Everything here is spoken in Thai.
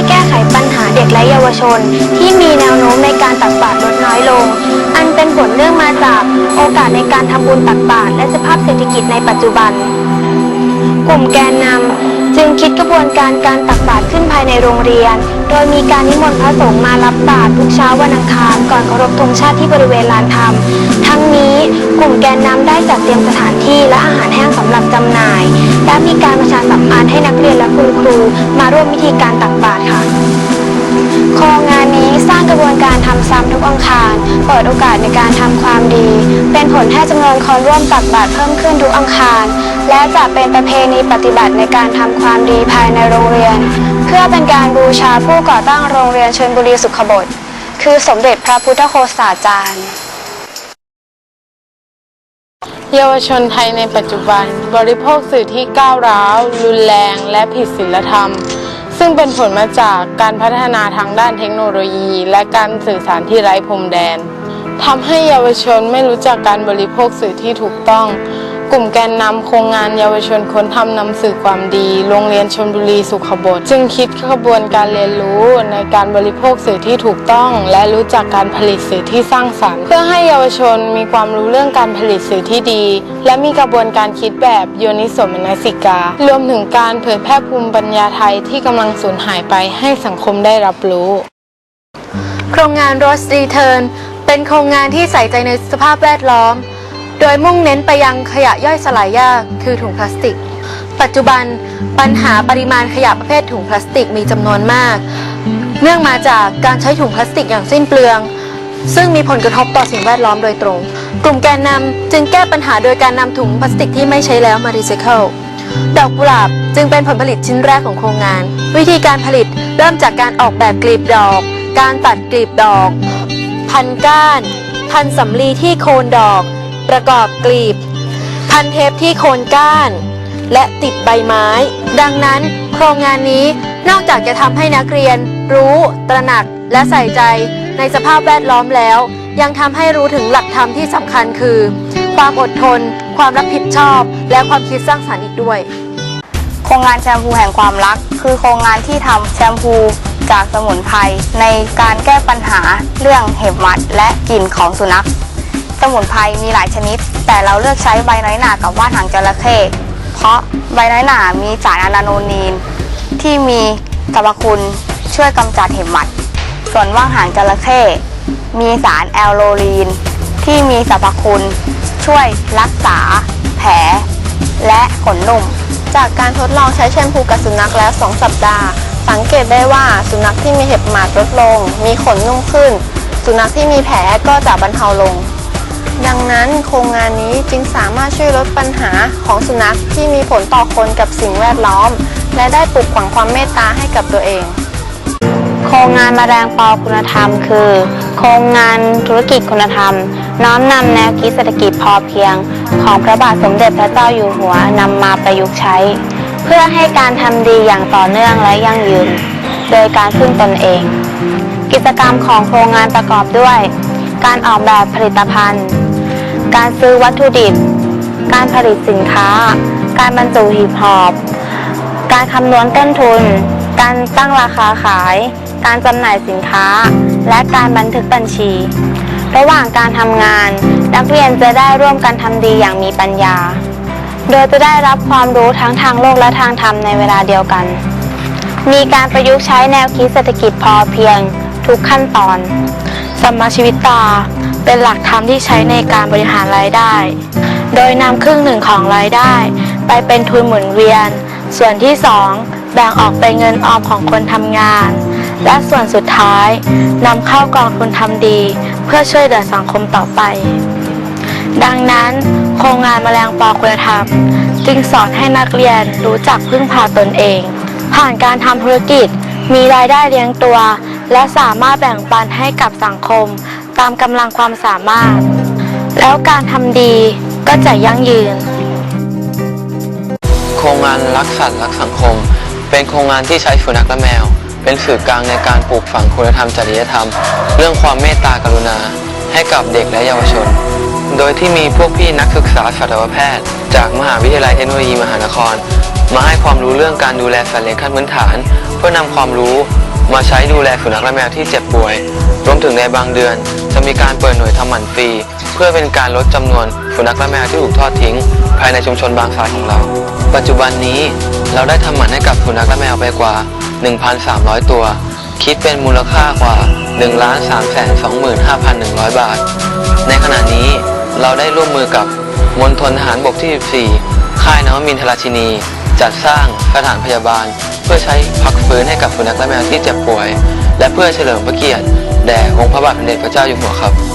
วยแก้ไขปัญหาเด็กและเยาวชน ที่มีแนวโน้มในการตักบาตรลดน้อยลง อันเป็นผลเรื่องมาจากโอกาสในการทำบุญตักบาตรและสภาพเศรษฐกิจในปัจจุบัน กลุ่มแกนนำจึงคิดกระบวนการการตักบาตรขึ้นภายในโรงเรียน โดยมีการนิมนต์พระสงฆ์มารับบาตรทุกเช้าวันอังคารก่อนเคารพธงชาติที่บริเวณลานธรรม กลุ่มแกนนำได้จัดเตรียมสถานที่และอาหารแห้งสำหรับจำหน่าย และมีการประชาสัมพันธ์ให้นักเรียนและคุณครู มาร่วมพิธีการตักบาตรค่ะโครงงานนี้สร้างกระบวนการทำซ้ำทุกอังคารเปิดโอกาสในการทำความดี เป็นผลให้จำนวนคนร่วมตักบาตรเพิ่มขึ้นทุกอังคารและจะเป็นประเพณีปฏิบัติในการทำความดีภายในโรงเรียน เพื่อเป็นการบูชาผู้ก่อตั้งโรงเรียนชลบุรีสุขบดคือสมเด็จพระพุทธโฆษาจารย์ เยาวชนไทยในปัจจุบัน บริโภคสื่อที่ก้าวร้าว รุนแรง และผิดศีลธรรม ซึ่งเป็นผลมาจากการพัฒนาทางด้านเทคโนโลยี และการสื่อสารที่ไร้พรมแดนทำให้เยาวชนไม่รู้จักการบริโภคสื่อที่ถูกต้อง กลุ่มแกนนำโครงงานเยาวชนค้นทำนำสื่อความดี โรงเรียนชลบุรีสุขบดจึงคิดขบวนการเรียนรู้ในการบริโภคสื่อที่ถูกต้อง และรู้จักการผลิตสื่อที่สร้างสรรค์ เพื่อให้เยาวชนมีความรู้เรื่องการผลิตสื่อที่ดี และมีกระบวนการคิดแบบโยนิโสมนสิกา รวมถึงการเผยแพร่ภูมิปัญญาไทยที่กำลังสูญหายไปให้สังคมได้รับรู้ โครงงาน Rose Return เป็นโครงงานที่ใส่ใจในสภาพแวดล้อม โดยมุ่งเน้นไปยังขยะย่อยสลายยากคือถุงพลาสติก ปัจจุบันปัญหาปริมาณขยะประเภทถุงพลาสติกมีจำนวนมาก เนื่องมาจากการใช้ถุงพลาสติกอย่างสิ้นเปลือง ซึ่งมีผลกระทบต่อสิ่งแวดล้อมโดยตรง กลุ่มแกนนำจึงแก้ปัญหาโดยการนำถุงพลาสติกที่ไม่ใช้แล้วมารีไซเคิลดอกกุหลาบจึงเป็นผลผลิตชิ้นแรกของโครงงาน วิธีการผลิตเริ่มจากการออกแบบกลีบดอก การตัดกลีบดอก พันก้าน พันสำลีที่โคนดอก ประกอบกลีบ พันเทปที่โคนก้าน และติดใบไม้ ดังนั้นโครงงานนี้นอกจากจะทำให้นักเรียน รู้ ตระหนักและใส่ใจในสภาพแวดล้อมแล้ว ยังทำให้รู้ถึงหลักธรรมที่สำคัญคือ ความอดทน ความรับผิดชอบ และความคิดสร้างสรรค์อีกด้วย โครงงานแชมพูแห่งความรัก คือโครงงานที่ทำแชมพูจากสมุนไพรในการแก้ปัญหาเรื่องเห็บหมัดและกลิ่นของสุนัข สมุนไพรมีหลายชนิด แต่เราเลือกใช้ใบน้อยหนากับว่านหางจระเข้เพราะใบน้อยหนามีสารอะนาโนนีน ที่มีสรรพคุณช่วยกำจัดเห็บหมัด ส่วนว่านหางจระเข้มีสารแอลโลลีน ที่มีสรรพคุณ ช่วยรักษา แผล และขนนุ่ม จากการทดลองใช้แชมพูกับสุนัขแล้ว 2 สัปดาห์ สังเกตได้ว่าสุนัขที่มีเห็บหมัดลดลง มีขนนุ่มขึ้น สุนัขที่มีแผลก็จะบรรเทาลง ดังนั้นโครงงานนี้จึงสามารถช่วยลดปัญหาของสุนัขที่มีผลต่อคนกับสิ่งแวดล้อม และได้ปลูกฝังความเมตตาให้กับตัวเอง โครงงานแมลงปอคุณธรรม คือ โครงงานธุรกิจคุณธรรม น้อมนำแนวคิดเศรษฐกิจพอเพียง ของพระบาทสมเด็จพระเจ้าอยู่หัวนำมาประยุกต์ใช้ เพื่อให้การทำดีอย่างต่อเนื่องและยั่งยืน โดยการพึ่งตนเอง กิจกรรมของโครงงานประกอบด้วย การออกแบบผลิตภัณฑ์ การซื้อวัตถุดิบ การผลิตสินค้า การบรรจุหีบห่อการคำนวณต้นทุน การตั้งราคาขาย การจำหน่ายสินค้า และการบันทึกบัญชี ระหว่างการทำงาน นักเรียนจะได้ร่วมกันทำดีอย่างมีปัญญา โดยจะได้รับความรู้ทั้งทางโลกและทางธรรมในเวลาเดียวกัน มีการประยุกต์ใช้แนวคิดเศรษฐกิจพอเพียงทุกขั้นตอน สัมมาชีวิตตา เป็นหลักธรรมที่ใช้ในการบริหารรายได้ โดยนำครึ่งหนึ่งของรายได้ ไปเป็นทุนหมุนเวียน ส่วนที่2แบ่งออกเป็นเงินออมของคนทำงาน และส่วนสุดท้ายนำเข้ากองทุนทำดี เพื่อช่วยเหลือสังคมต่อไป ดังนั้นโครงงานแมลงปอคุณธรรม จึงสอนให้นักเรียนรู้จักพึ่งพาตนเอง ผ่านการทำธุรกิจมีรายได้เลี้ยงตัว และสามารถแบ่งปันให้กับสังคม ตามกำลังความสามารถ แล้วการทำดีก็จะยั่งยืน โครงงานรักสัตว์รักสังคม เป็นโครงงานที่ใช้สุนัขและแมว เป็นสื่อกลางในการปลูกฝังคุณธรรมจริยธรรม เรื่องความเมตตากรุณา ให้กับเด็กและเยาวชน โดยที่มีพวกพี่นักศึกษาสัตวแพทย์ จากมหาวิทยาลัยเทคโนโลยีมหานคร มาให้ความรู้เรื่องการดูแลสัตว์เลี้ยงขั้นพื้นฐาน เพื่อนำความรู้ มาใช้ดูแลสุนัขและแมวที่เจ็บป่วย รวมถึงในบางเดือน จะมีการเปิดหน่วยทำหมันฟรี เพื่อเป็นการลดจำนวนสุนัขและแมวที่ถูกทอดทิ้ง ภายในชุมชนบางทรายของเรา ปัจจุบันนี้เราได้ทำหมันให้กับสุนัขและแมวไปกว่า 1,300 ตัว คิดเป็นมูลค่ากว่า 1 3 2 5 1 0 0 บาท ในขณะนี้เราได้ร่วมมือกับมณฑลทหารบกที่ 14 ค่ายนวมินทราชินี จัดสร้างสถานพยาบาล เพื่อใช้พักฟื้นให้กับสุนัขและแมวที่เจ็บป่วย และเพื่อเฉลิมพระเกียรติแด่องค์พระบาทสมเด็จพระเจ้าอยู่หัวครับ